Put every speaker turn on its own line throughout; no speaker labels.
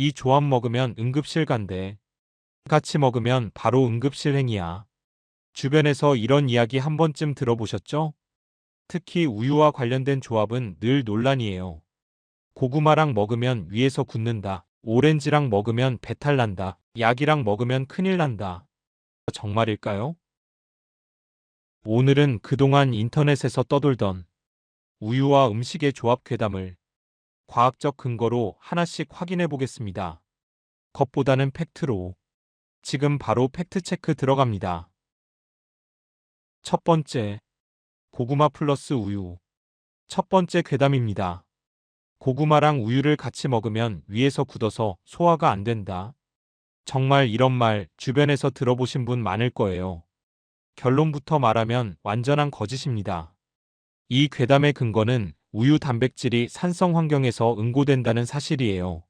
이 조합 먹으면 응급실 간대. 같이 먹으면 바로 응급실 행이야. 주변에서 이런 이야기 한 번쯤 들어보셨죠? 특히 우유와 관련된 조합은 늘 논란이에요. 고구마랑 먹으면 위에서 굳는다. 오렌지랑 먹으면 배탈 난다. 약이랑 먹으면 큰일 난다. 정말일까요? 오늘은 그동안 인터넷에서 떠돌던 우유와 음식의 조합 괴담을 과학적 근거로 하나씩 확인해 보겠습니다. 겉보다는 팩트로. 지금 바로 팩트체크 들어갑니다. 첫 번째, 고구마 플러스 우유. 첫 번째 괴담입니다. 고구마랑 우유를 같이 먹으면 위에서 굳어서 소화가 안 된다. 정말 이런 말 주변에서 들어보신 분 많을 거예요. 결론부터 말하면 완전한 거짓입니다. 이 괴담의 근거는 우유 단백질이 산성 환경에서 응고된다는 사실이에요.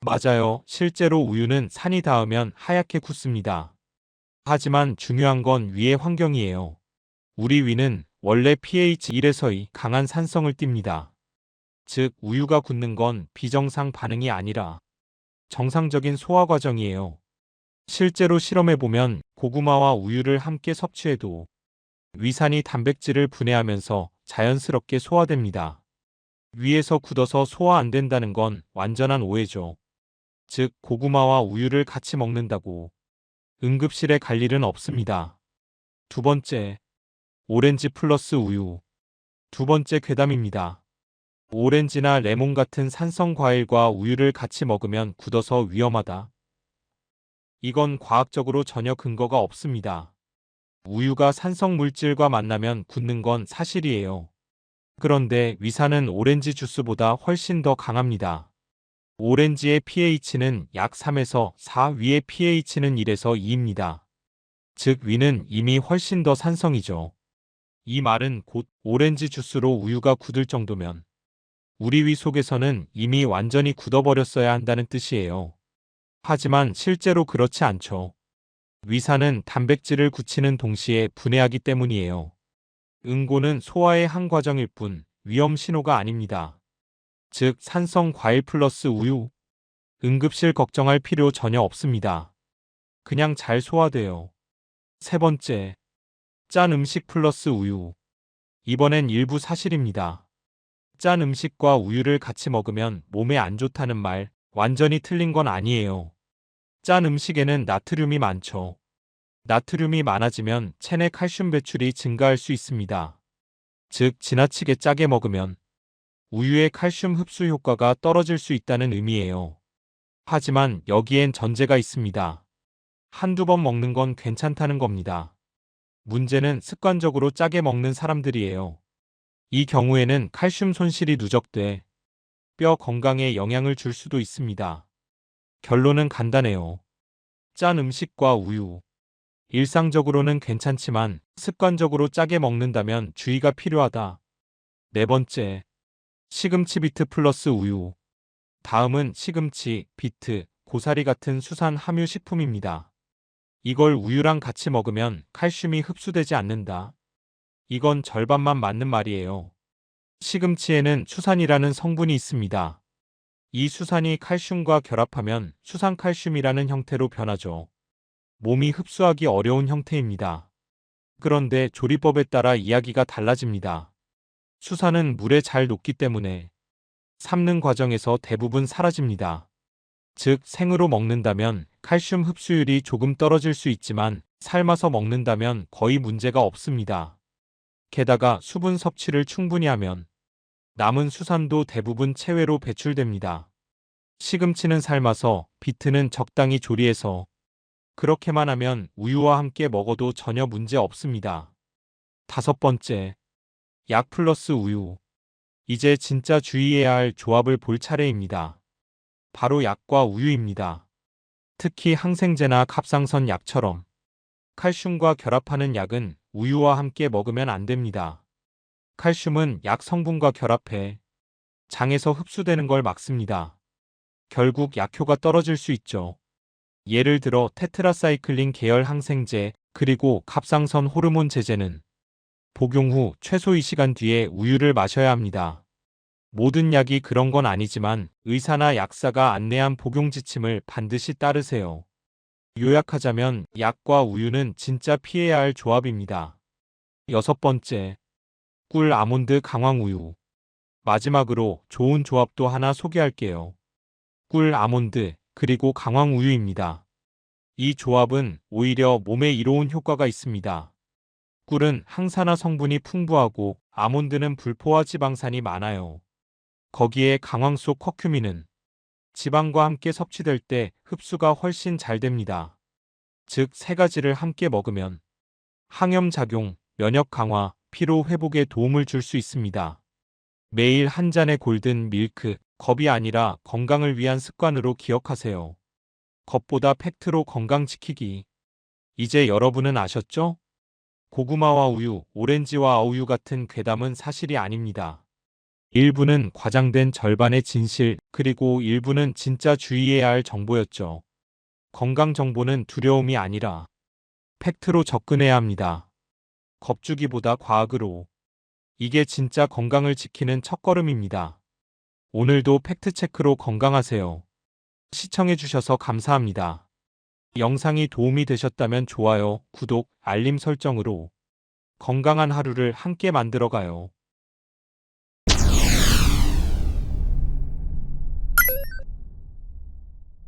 맞아요. 실제로 우유는 산이 닿으면 하얗게 굳습니다. 하지만 중요한 건 위의 환경이에요. 우리 위는 원래 pH 1에서 2 강한 산성을 띱니다. 즉, 우유가 굳는 건 비정상 반응이 아니라 정상적인 소화 과정이에요. 실제로 실험해보면 고구마와 우유를 함께 섭취해도 위산이 단백질을 분해하면서 자연스럽게 소화됩니다. 위에서 굳어서 소화 안 된다는 건 완전한 오해죠. 즉, 고구마와 우유를 같이 먹는다고 응급실에 갈 일은 없습니다. 두 번째, 오렌지 플러스 우유. 두 번째 괴담입니다. 오렌지나 레몬 같은 산성 과일과 우유를 같이 먹으면 굳어서 위험하다. 이건 과학적으로 전혀 근거가 없습니다. 우유가 산성 물질과 만나면 굳는 건 사실이에요. 그런데 위산은 오렌지 주스보다 훨씬 더 강합니다. 오렌지의 pH는 약 3에서 4, 위의 pH는 1에서 2입니다. 즉 위는 이미 훨씬 더 산성이죠. 이 말은 곧 오렌지 주스로 우유가 굳을 정도면 우리 위 속에서는 이미 완전히 굳어버렸어야 한다는 뜻이에요. 하지만 실제로 그렇지 않죠. 위산은 단백질을 굳히는 동시에 분해하기 때문이에요. 응고는 소화의 한 과정일 뿐 위험 신호가 아닙니다. 즉 산성 과일 플러스 우유. 응급실 걱정할 필요 전혀 없습니다. 그냥 잘 소화돼요. 세 번째. 짠 음식 플러스 우유. 이번엔 일부 사실입니다. 짠 음식과 우유를 같이 먹으면 몸에 안 좋다는 말 완전히 틀린 건 아니에요. 짠 음식에는 나트륨이 많죠. 나트륨이 많아지면 체내 칼슘 배출이 증가할 수 있습니다. 즉, 지나치게 짜게 먹으면 우유의 칼슘 흡수 효과가 떨어질 수 있다는 의미예요. 하지만 여기엔 전제가 있습니다. 한두 번 먹는 건 괜찮다는 겁니다. 문제는 습관적으로 짜게 먹는 사람들이에요. 이 경우에는 칼슘 손실이 누적돼 뼈 건강에 영향을 줄 수도 있습니다. 결론은 간단해요. 짠 음식과 우유. 일상적으로는 괜찮지만 습관적으로 짜게 먹는다면 주의가 필요하다. 네 번째. 시금치 비트 플러스 우유. 다음은 시금치, 비트, 고사리 같은 수산 함유 식품입니다. 이걸 우유랑 같이 먹으면 칼슘이 흡수되지 않는다. 이건 절반만 맞는 말이에요. 시금치에는 수산이라는 성분이 있습니다. 이 수산이 칼슘과 결합하면 수산칼슘이라는 형태로 변하죠. 몸이 흡수하기 어려운 형태입니다. 그런데 조리법에 따라 이야기가 달라집니다. 수산은 물에 잘 녹기 때문에 삶는 과정에서 대부분 사라집니다. 즉 생으로 먹는다면 칼슘 흡수율이 조금 떨어질 수 있지만 삶아서 먹는다면 거의 문제가 없습니다. 게다가 수분 섭취를 충분히 하면 남은 수산도 대부분 체외로 배출됩니다. 시금치는 삶아서 비트는 적당히 조리해서 그렇게만 하면 우유와 함께 먹어도 전혀 문제 없습니다. 다섯 번째, 약 플러스 우유. 이제 진짜 주의해야 할 조합을 볼 차례입니다. 바로 약과 우유입니다. 특히 항생제나 갑상선 약처럼 칼슘과 결합하는 약은 우유와 함께 먹으면 안 됩니다. 칼슘은 약 성분과 결합해 장에서 흡수되는 걸 막습니다. 결국 약효가 떨어질 수 있죠. 예를 들어 테트라사이클린 계열 항생제 그리고 갑상선 호르몬 제제는 복용 후 최소 2시간 뒤에 우유를 마셔야 합니다. 모든 약이 그런 건 아니지만 의사나 약사가 안내한 복용 지침을 반드시 따르세요. 요약하자면 약과 우유는 진짜 피해야 할 조합입니다. 여섯 번째, 꿀 아몬드 강황 우유. 마지막으로 좋은 조합도 하나 소개할게요. 꿀 아몬드 그리고 강황 우유입니다. 이 조합은 오히려 몸에 이로운 효과가 있습니다. 꿀은 항산화 성분이 풍부하고 아몬드는 불포화 지방산이 많아요. 거기에 강황 속 커큐민은 지방과 함께 섭취될 때 흡수가 훨씬 잘 됩니다. 즉, 세 가지를 함께 먹으면 항염 작용, 면역 강화, 피로 회복에 도움을 줄 수 있습니다. 매일 한 잔의 골든 밀크, 겁이 아니라 건강을 위한 습관으로 기억하세요. 겁보다 팩트로 건강 지키기. 이제 여러분은 아셨죠? 고구마와 우유, 오렌지와 아우유 같은 괴담은 사실이 아닙니다. 일부는 과장된 절반의 진실, 그리고 일부는 진짜 주의해야 할 정보였죠. 건강 정보는 두려움이 아니라 팩트로 접근해야 합니다. 겁주기보다 과학으로. 이게 진짜 건강을 지키는 첫걸음입니다. 오늘도 팩트체크로 건강하세요. 시청해주셔서 감사합니다. 영상이 도움이 되셨다면 좋아요, 구독, 알림 설정으로 건강한 하루를 함께 만들어가요.